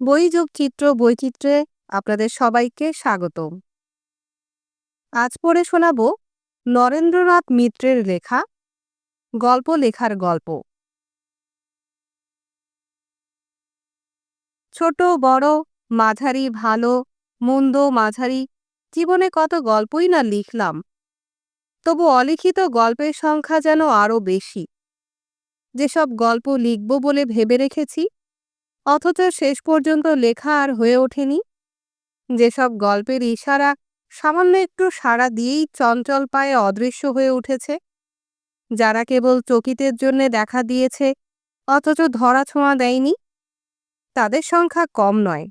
বইযোগ চিত্র, বৈচিত্র্যে আপনাদের সবাইকে স্বাগতম। আজ পড়ে শোনাব নরেন্দ্রনাথ মিত্রের লেখা, গল্প লেখার গল্প। ছোট, বড়, মাঝারি, ভালো, মন্দ, মাঝারি, জীবনে কত গল্পই না লিখলাম। তবু অলিখিত গল্পের সংখ্যা যেন আরও বেশি। যেসব গল্প লিখব বলে ভেবে রেখেছি অথচ শেষ পর্যন্ত লেখা আর হয়ে ওঠেনি। যেসব গল্পের ইশারা সামান্য একটু সাড়া দিয়েই চঞ্চল পায়ে অদৃশ্য হয়ে উঠেছে। যারা কেবল চকিতের জন্যে দেখা দিয়েছে, অথচ ধরা ছোঁয়া দেয়নি, তাদের সংখ্যা কম নয়।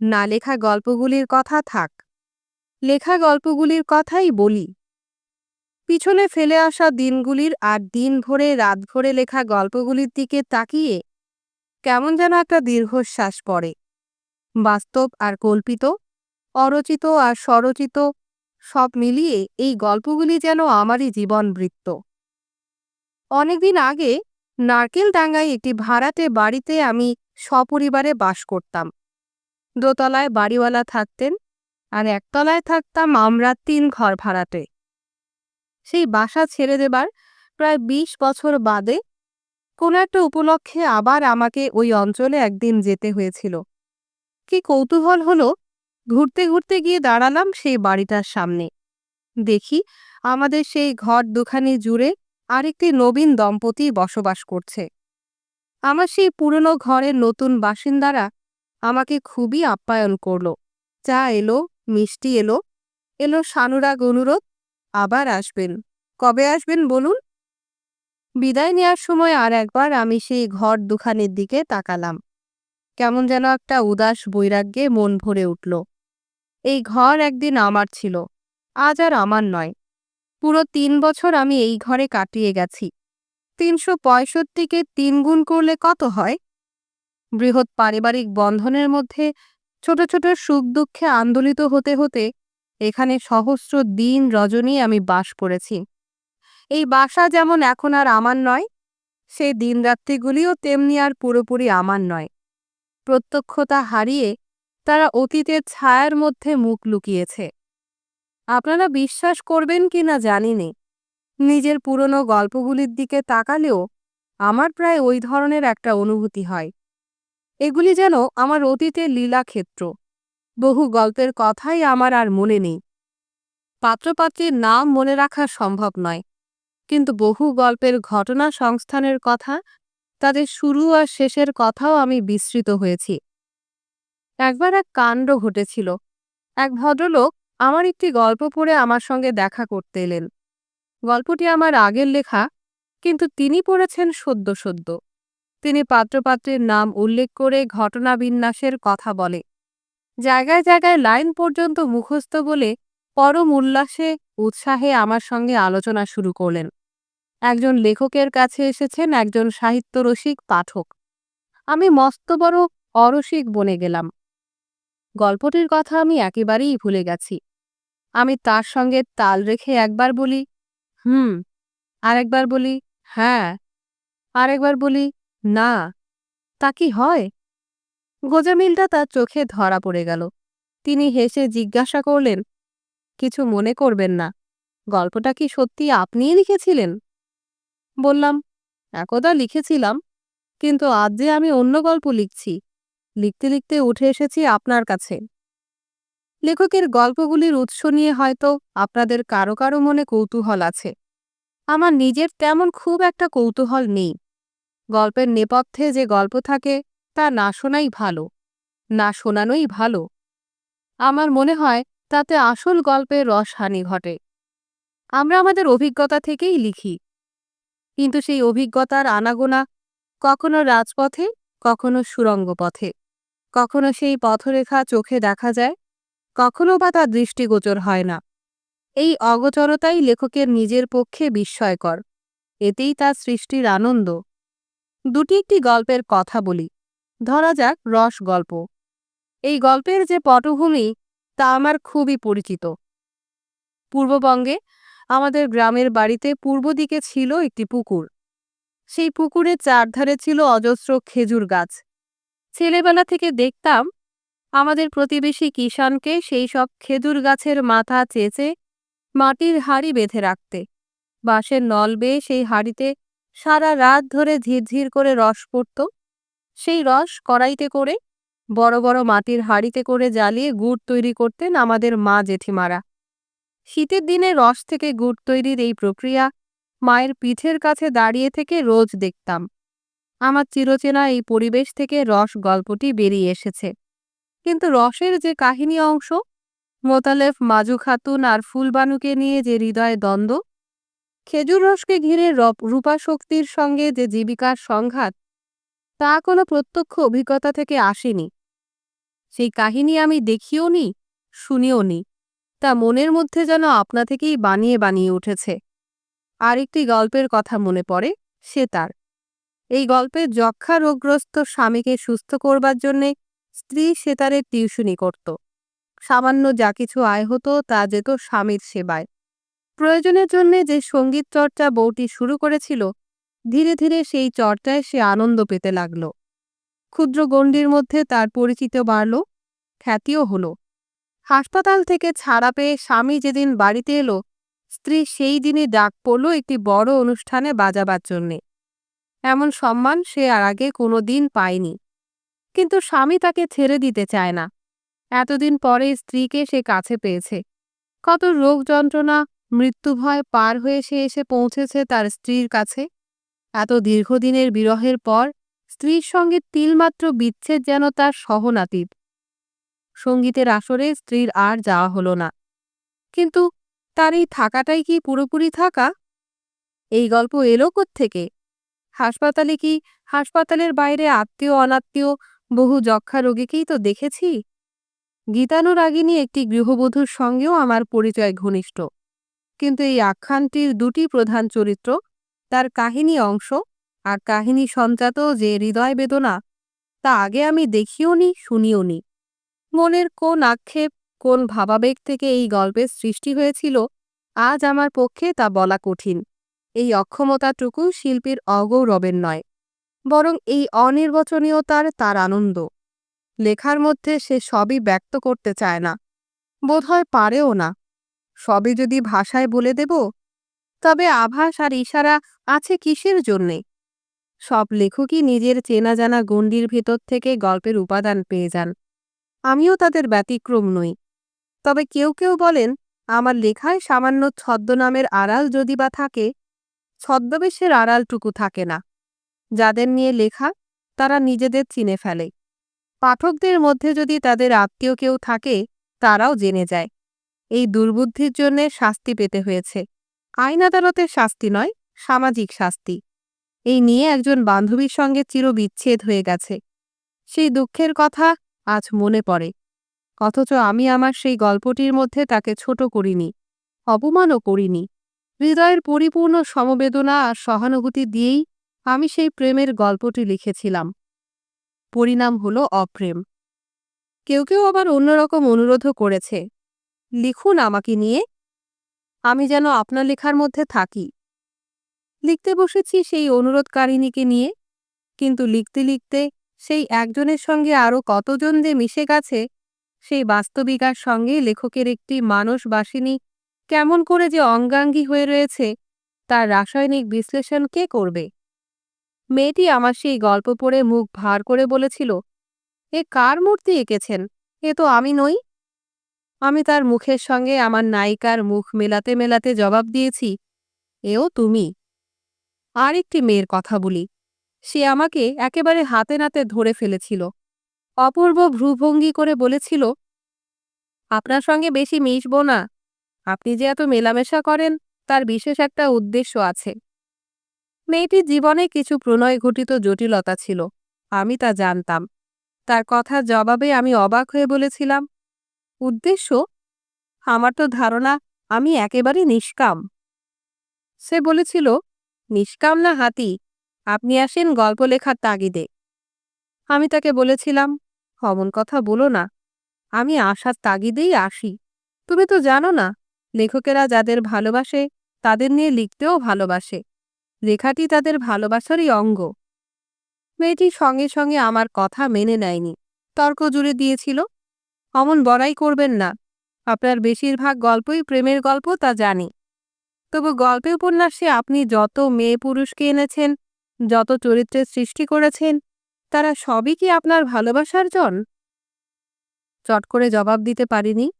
না লেখা গল্পগুলির কথা থাক, লেখা গল্পগুলির কথাই বলি। পিছনে ফেলে আসা দিনগুলির আর দিন ভরে রাত ভরে লেখা গল্পগুলির দিকে তাকিয়ে কেমন যেন একটা দীর্ঘশ্বাস পড়ে। বাস্তব আর কল্পিত, অরচিত আর স্বরচিত, সব মিলিয়ে এই গল্পগুলি যেন আমারই জীবন বৃত্ত অনেকদিন আগে নারকেল ডাঙ্গায় একটি ভাড়াটে বাড়িতে আমি সপরিবারে বাস করতাম। দোতলায় বাড়িওয়ালা থাকতেন আর একতলায় থাকতাম আমরা তিন ঘর ভাড়াটে। সেই বাসা ছেড়ে দেবার প্রায় ২০ বছর বাদে কোনো একটা উপলক্ষে আবার আমাকে ওই অঞ্চলে একদিন যেতে হয়েছিল। কি কৌতূহল হলো, ঘুরতে ঘুরতে গিয়ে দাঁড়ালাম সেই বাড়িটার সামনে। দেখি আমাদের সেই ঘর দুখানি জুড়ে আরেকটি নবীন দম্পতি বসবাস করছে। আমার সেই পুরনো ঘরের নতুন বাসিন্দারা আমাকে খুবই আপ্যায়ন করল। চা এলো, মিষ্টি এলো এলো সানুরাগ অনুরোধ, আবার আসবেন। কবে আসবেন বলুন? বিদায় নেওয়ার সময় আর একবার আমি সেই ঘর দুখানের দিকে তাকালাম। কেমন যেন একটা উদাস বৈরাগ্যে মন ভরে উঠল। এই ঘর একদিন আমার ছিল, আজ আর আমার নয়। পুরো তিন বছর আমি এই ঘরে কাটিয়ে গেছি। তিনশো পঁয়ষট্টিকে তিন গুণ করলে কত হয়? বৃহৎ পারিবারিক বন্ধনের মধ্যে ছোট ছোট সুখ দুঃখে আন্দোলিত হতে হতে এখানে সহস্র দিন রজনী আমি বাস করেছি। এই বাসা যেমন এখন আর আমার নয়, সেই দিনরাত্রিগুলিও তেমনি আর পুরোপুরি আমার নয়। প্রত্যক্ষতা হারিয়ে তারা অতীতের ছায়ার মধ্যে মুখ লুকিয়েছে। আপনারা বিশ্বাস করবেন কি না জানিনি। নিজের পুরনো গল্পগুলির দিকে তাকালেও আমার প্রায় ওই ধরনের একটা অনুভূতি হয়। এগুলি যেন আমার অতীতের লীলাক্ষেত্র। বহু গল্পের কথাই আমার আর মনে নেই। পাত্রপাত্রীর নাম মনে রাখা সম্ভব নয়। কিন্তু বহু গল্পের ঘটনা সংস্থানের কথা, তাদের শুরু আর শেষের কথাও আমি বিস্মৃত হয়েছি। একবার এক কাণ্ড ঘটেছিল। এক ভদ্রলোক আমার একটি গল্প পড়ে আমার সঙ্গে দেখা করতে এলেন। গল্পটি আমার আগের লেখা, কিন্তু তিনি পড়েছেন সদ্য সদ্য। তিনি পাত্রপাত্রের নাম উল্লেখ করে ঘটনা বিন্যাসের কথা বলে। জায়গায় জায়গায় লাইন পর্যন্ত মুখস্থ বলে পরম উল্লাসে, উৎসাহে আমার সঙ্গে আলোচনা শুরু করলেন। একজন লেখকের কাছে এসেছেন একজন সাহিত্যরসিক পাঠক। আমি মস্ত বড় অরসিক বনে গেলাম। গল্পটির কথা আমি একেবারেই ভুলে গেছি। আমি তার সঙ্গে তাল রেখে একবার বলি, হুম। আরেকবার বলি হ্যাঁ। আরেকবার বলি, না। তা কি হয়? গোজামিলটা তার চোখে ধরা পড়ে গেল। তিনি হেসে জিজ্ঞাসা করলেন, কিছু মনে করবেন না। গল্পটা কি সত্যি আপনিই লিখেছিলেন? বললাম, একদা লিখেছিলাম, কিন্তু আজ যে আমি অন্য গল্প লিখছি, লিখতে লিখতে উঠে এসেছি আপনার কাছে। লেখকের গল্পগুলির উৎস নিয়ে হয়তো আপনাদের কারও কারও মনে কৌতূহল আছে। আমার নিজের তেমন খুব একটা কৌতূহল নেই। গল্পের নেপথ্যে যে গল্প থাকে, তা না শোনাই ভালো, না শোনানোই ভালো। আমার মনে হয়, তাতে আসল গল্পের রসহানি ঘটে। আমরা আমাদের অভিজ্ঞতা থেকেই লিখি। কিন্তু সেই অভিজ্ঞতার আনাগোনা কখনো রাজপথে, কখনো সুরঙ্গ পথে কখনো সেই পথরেখা চোখে দেখা যায়, কখনো বা তা দৃষ্টিগোচর হয় না। এই অগোচরতাই লেখকের নিজের পক্ষে বিস্ময়কর। এতেই তার সৃষ্টির আনন্দ। দুটি একটি গল্পের কথা বলি। ধরা যাক রস গল্প। এই গল্পের যে পটভূমি, তা আমার খুবই পরিচিত। পূর্ববঙ্গে আমাদের গ্রামের বাড়িতে পূর্ব দিকে ছিল একটি পুকুর। সেই পুকুরের চারধারে ছিল অজস্র খেজুর গাছ। ছেলেবেলা থেকে দেখতাম, আমাদের প্রতিবেশী কিষানকে সেই সব খেজুর গাছের মাথা চেঁচে মাটির হাড়ি বেঁধে রাখতে। বাঁশের নল বেয়ে সেই হাড়িতে সারা রাত ধরে ঝিরঝির করে রস পড়ত। সেই রস কড়াইতে করে, বড় বড় মাটির হাড়িতে করে জ্বালিয়ে গুড় তৈরি করতেন আমাদের মা জেঠিমারা। শীতের দিনে রস থেকে গুড় তৈরির এই প্রক্রিয়া মায়ের পিঠের কাছে দাঁড়িয়ে থেকে রোজ দেখতাম। আমার চিরচেনা এই পরিবেশ থেকে রস গল্পটি বেরিয়ে এসেছে। কিন্তু রসের যে কাহিনী অংশ মোতালেফ মাজু খাতুন আর ফুলবানুকে নিয়ে যে হৃদয় দ্বন্দ্ব, খেজুর রসকে ঘিরে রূপা শক্তির সঙ্গে যে জীবিকার সংঘাত, তা কোনো প্রত্যক্ষ অভিজ্ঞতা থেকে আসেনি। সেই কাহিনী আমি দেখিও নি শুনিও নি তা মনের মধ্যে যেন আপনা থেকেই বানিয়ে বানিয়ে উঠেছে। আরেকটি গল্পের কথা মনে পড়ে, সে তার। এই গল্পে যক্ষা রোগগ্রস্ত স্বামীকে সুস্থ করবার জন্যে স্ত্রী সেতারের টিউশনি করত। সামান্য যা কিছু আয় হতো তা যেত স্বামীর সেবায়। প্রয়োজনের জন্যে যে সংগীত চর্চা বউটি শুরু করেছিল, ধীরে ধীরে সেই চর্চায় সে আনন্দ পেতে লাগল। ক্ষুদ্র গণ্ডির মধ্যে তার পরিচিত বাড়ল, খ্যাতিও হল। হাসপাতাল থেকে ছাড়া পেয়ে স্বামী যেদিন বাড়িতে এলো, স্ত্রী সেই দিনই ডাক পড়ল একটি বড় অনুষ্ঠানে বাজাবার জন্যে। এমন সম্মান সে আর আগে কোনো দিন পায়নি। কিন্তু স্বামী তাকে ছেড়ে দিতে চায় না। এতদিন পরে স্ত্রীকে সে কাছে পেয়েছে। কত রোগ যন্ত্রণা মৃত্যুভয় পার হয়ে সে এসে পৌঁছেছে তার স্ত্রীর কাছে। এত দীর্ঘদিনের বিরহের পর স্ত্রীর সঙ্গে তিলমাত্র বিচ্ছেদ যেন তার সহনাতীত। সঙ্গীতের আসরে স্ত্রীর আর যাওয়া হলো না। কিন্তু তার এই থাকাটাই কি পুরোপুরি থাকা? এই গল্প এলো থেকে হাসপাতালে কি হাসপাতালের বাইরে আত্মীয়, অনাত্মীয়, বহু যক্ষা রোগীকেই তো দেখেছি? গীতানুরাগিনী একটি গৃহবধূর সঙ্গেও আমার পরিচয় ঘনিষ্ঠ। কিন্তু এই আখ্যানটির দুটি প্রধান চরিত্র, তার কাহিনী অংশ আর কাহিনী সঞ্চাত যে হৃদয় বেদনা, তা আগে আমি দেখিও নি শুনিও নি মনের কোন আক্ষেপ, কোন ভাবাবেগ থেকে এই গল্পের সৃষ্টি হয়েছিল, আজ আমার পক্ষে তা বলা কঠিন। এই অক্ষমতাটুকু শিল্পীর অগৌরবের নয়, বরং এই অনির্বচনীয়তার তার আনন্দ। লেখার মধ্যে সে সবই ব্যক্ত করতে চায় না, বোধহয় পারেও না। সবই যদি ভাষায় বলে দেব, তবে আভাস আর ইশারা আছে কিসের জন্যে? সব লেখকই নিজের চেনা জানা গণ্ডির ভেতর থেকে গল্পের উপাদান পেয়ে যান। আমিও তাদের ব্যতিক্রম নই। তবে কেউ কেউ বলেন, আমার লেখায় সামান্য ছদ্মনামের আড়াল যদি বা থাকে, ছদ্মবেশের আড়ালটুকু থাকে না। যাদের নিয়ে লেখা, তারা নিজেদের চিনে ফেলে। পাঠকদের মধ্যে যদি তাদের আত্মীয় কেউ থাকে, তারাও জেনে যায়। এই দুর্বুদ্ধির জন্যে শাস্তি পেতে হয়েছে। আইন আদালতের শাস্তি নয়, সামাজিক শাস্তি। এই নিয়ে একজন বান্ধবীর সঙ্গে চিরবিচ্ছেদ হয়ে গেছে। সেই দুঃখের কথা আজ মনে পড়ে। অথচ আমি আমার সেই গল্পটির মধ্যে তাকে ছোট করিনি, অপমানও করিনি। হৃদয়ের পরিপূর্ণ সমবেদনা আর সহানুভূতি দিয়েই আমি সেই প্রেমের গল্পটি লিখেছিলাম। পরিণাম হল অপ্রেম। কেউ কেউ আবার অন্যরকম অনুরোধও করেছে, লিখুন আমাকে নিয়ে, আমি যেন আপনার লেখার মধ্যে থাকি। লিখতে বসেছি সেই অনুরোধকারিণীকে নিয়ে, কিন্তু লিখতে লিখতে সেই একজনের সঙ্গে আরও কতজন যে মিশে গেছে, সেই বাস্তবিকার সঙ্গে লেখকের একটি মানসবাসিনী কেমন করে যে অঙ্গাঙ্গী হয়ে রয়েছে, তার রাসায়নিক বিশ্লেষণ কে করবে? মেয়েটি আমার সেই গল্প পড়ে মুখ ভার করে বলেছিল, এ কার মূর্তি এঁকেছেন? এ তো আমি নই। আমি তার মুখের সঙ্গে আমার নায়িকার মুখ মেলাতে মেলাতে জবাব দিয়েছি, এও তুমি। আর একটি মেয়ের কথা বলি সে আমাকে একেবারে হাতে নাতে ধরে ফেলেছিল। অপূর্ব ভ্রুভঙ্গি করে বলেছিল, আপনার সঙ্গে বেশি মিশব না। আপনি যে এত মেলামেশা করেন, তার বিশেষ একটা উদ্দেশ্য আছে। মেয়েটির জীবনে কিছু প্রণয় ঘটিত জটিলতা ছিল, আমি তা জানতাম। তার কথা জবাবে আমি অবাক হয়ে বলেছিলাম, উদ্দেশ্য? আমার তো ধারণা, আমি একেবারে নিষ্কাম। সে বলেছিল, নিষ্কাম না হাতি আপনি আসেন গল্প লেখার তাগিদে। আমি তাকে বলেছিলাম, অমন কথা বলো না। আমি আসার তাগিদেই আসি। তুমি তো জানো না, লেখকেরা যাদের ভালোবাসে, তাদের নিয়ে লিখতেও ভালোবাসে। লেখাটি তাদের ভালোবাসারই অঙ্গ। মেয়েটি সঙ্গে সঙ্গে আমার কথা মেনে নেয়নি। তর্ক জুড়ে দিয়েছিল, অমন বড়াই করবেন না। আপনার বেশিরভাগ গল্পই প্রেমের গল্প, তা জানি। তবু গল্পে উপন্যাসে আপনি যত মেয়ে পুরুষকে এনেছেন যত চরিত্রের সৃষ্টি করেছেন, তারা সবই কি আপনার ভালোবাসার জন? চট করে জবাব দিতে পারিনি।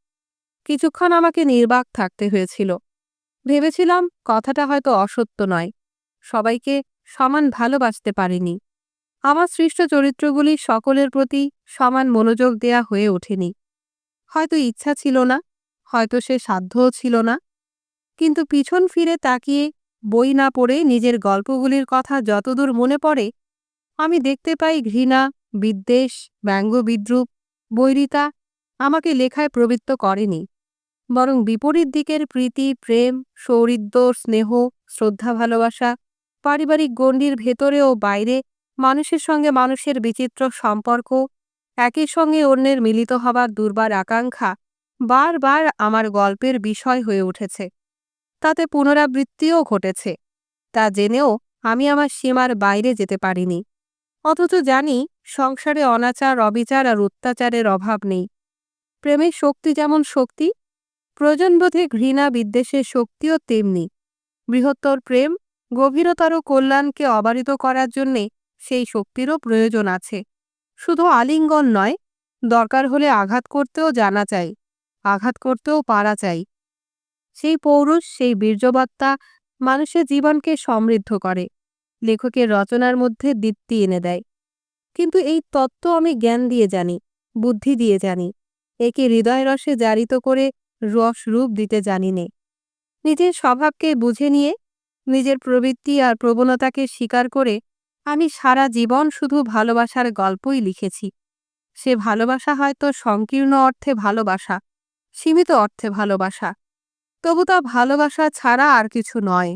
কিছুক্ষণ আমাকে নির্বাক থাকতে হয়েছিল। ভেবেছিলাম কথাটা হয়তো অসত্য নয়। সবাইকে সমান ভালোবাসতে পারিনি। আমার সৃষ্ট চরিত্রগুলি সকলের প্রতি সমান মনোযোগ দেয়া হয়ে ওঠেনি। হয়তো ইচ্ছা ছিল না, হয়তো সে সাধ্যও ছিল না। কিন্তু পিছন ফিরে তাকিয়ে বই না পড়ে নিজের গল্পগুলির কথা যতদূর মনে পড়ে, আমি দেখতে পাই ঘৃণা, বিদ্বেষ, ব্যঙ্গ বিদ্রুপ, বৈরিতা আমাকে লেখায় প্রবৃত্ত করেনি। বরং বিপরীত দিকের প্রীতি, প্রেম, সৌহৃদ্য, স্নেহ, শ্রদ্ধা, ভালোবাসা, পারিবারিক গণ্ডির ভেতরে ও বাইরে মানুষের সঙ্গে মানুষের বিচিত্র সম্পর্ক, একের সঙ্গে অন্যের মিলিত হবার দুর্বার আকাঙ্ক্ষা বারবার আমার গল্পের বিষয় হয়ে উঠেছে। তাতে পুনরাবৃত্তিও ঘটেছে। তা জেনেও আমি আমার সীমার বাইরে যেতে পারিনি। অথচ জানি সংসারে অনাচার, অবিচার আর অত্যাচারের অভাব নেই। প্রেমের শক্তি যেমন শক্তি, প্রয়োজনবোধে ঘৃণা বিদ্বেষের শক্তিও তেমনি। বৃহত্তর প্রেম, গভীরতর কল্যাণকে অবারিত করার জন্যে সেই শক্তিরও প্রয়োজন আছে। শুধু আলিঙ্গন নয়, দরকার হলে আঘাত করতেও জানা চাই, আঘাত করতেও পারা চাই। সেই পৌরুষ, সেই বীর্যবত্তা মানুষের জীবনকে সমৃদ্ধ করে। লেখকের রচনার মধ্যে দীপ্তি এনে দেয়। কিন্তু এই তত্ত্ব আমি জ্ঞান দিয়ে জানি, বুদ্ধি দিয়ে জানি। একে হৃদয় রসে জারিত করে রস রূপ দিতে জানি নে। নিজের স্বভাবকে বুঝে নিয়ে, নিজের প্রবৃত্তি আর প্রবণতাকে স্বীকার করে আমি সারা জীবন শুধু ভালোবাসার গল্পই লিখেছি। সে ভালোবাসা হয়তো সংকীর্ণ অর্থে ভালোবাসা, সীমিত অর্থে ভালোবাসা। তবু তা ভালোবাসা ছাড়া আর কিছু নয়।